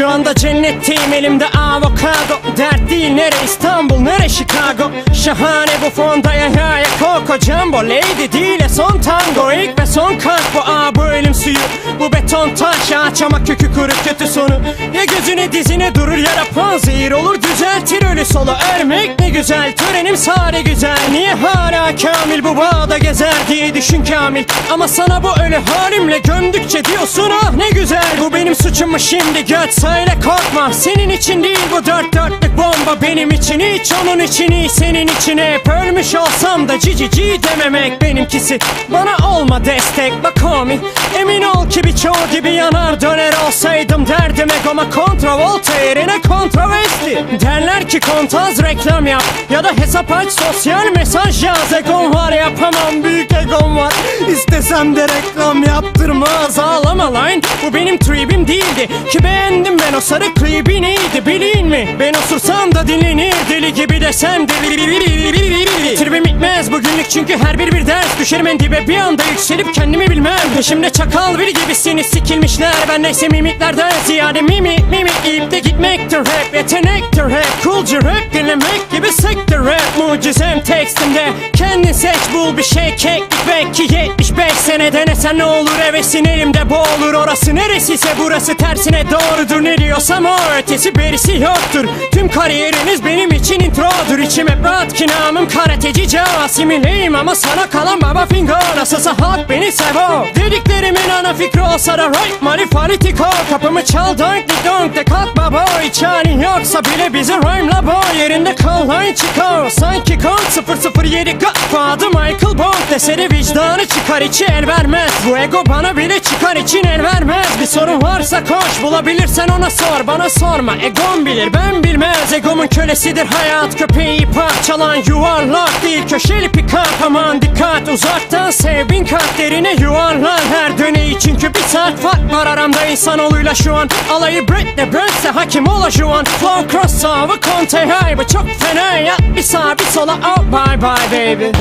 Şu anda cennetteyim elimde avokado. Dert değil nere İstanbul nere Chicago? Şahane bu fonda ya ya ya Coco Jumbo Lady değil son tango Bu beton taş ağaç ama kökü kuru kötü sonu. Ya gözüne dizine durur ya da panzehir olur düzeltir ölü solu Ölmek ne güzel törenim sade güzel. Niye hala kamil bu bağda gezer diye düşün kamil? Ama sana bu ölü halimle gömdükçe diyorsun ah ne güzel Bu benim suçum mu şimdi göt söyle korkma. Senin için değil bu dört dörtlük bomba benim için hiç onun için iyi senin için hep. Ölmüş olsam da cici ci dememek benimkisi. Bana olma destek bak homie. Emin ol ki birçoğu gibi yanar döner olsaydım derdim egoma kontravolta yerine kontroversi Derler ki kontaz reklam yap. Ya da hesap aç sosyal mesaj yaz. Egom var yapamam büyük egom var. İstesem de reklam yaptırmaz. Ağlama lan Bu benim tribim değildi. Ki beğendim ben o sarı klibi Ben osursam da dinlenir deli gibi desem de. Tribim bitmez bugünlük çünkü her bir bir ders Düşerim en dibe. Bir anda yükselip kendimi bilmem. Peşimde çakal bir gibisiniz sikilmişler. Ben neyse mimiklerden ziyade mimi mimi İyip de gitmektir hep. Yetenektir hep Coolcu rap dinlemek gibi sektir rap. Mucizem tekstimde kendin seç bul bir şey keklik Belki 75 sene denesen ne olur? Hevesin elimde boğulur Orası neresiyse burası tersine doğrudur. Ne diyorsam o ötesi berisi yoktur. Tüm kariyeriniz benim için introdur. İçim hep rahat ki namım karateci Casimileyim ama sana kalan baba fingo Nasılsa halk beni sevo. Dediklerimin ana fikri olsa da right manifalitiko Kapımı çal donk di donk de kalk baba Hiç halin yoksa bile bizi rhyme'la bo Yerinde kal lan chico Sanki kont 007 Godfather Michael Bond Deseri vicdanı çıkar içi el vermez. Bu ego bana bile çıkar için el vermez. Bir sorun varsa koş bulabilirsen ona sor. Bana sorma egom bilir ben bilmez. Egomun kölesidir hayat köpeği parçalan yuvarlak değil. Köşeli pikap aman dikkat. Uzaktan sev bin kat derine yuvarlan. Her döneyi çünkü bir saat fark var aramda insanoğluyla şu an. Alayı Britney Burns'e hakim ola şu an. Flow crossover Conte high. Bu çok fena ya Bir sağa bir sola. Oh bye bye baby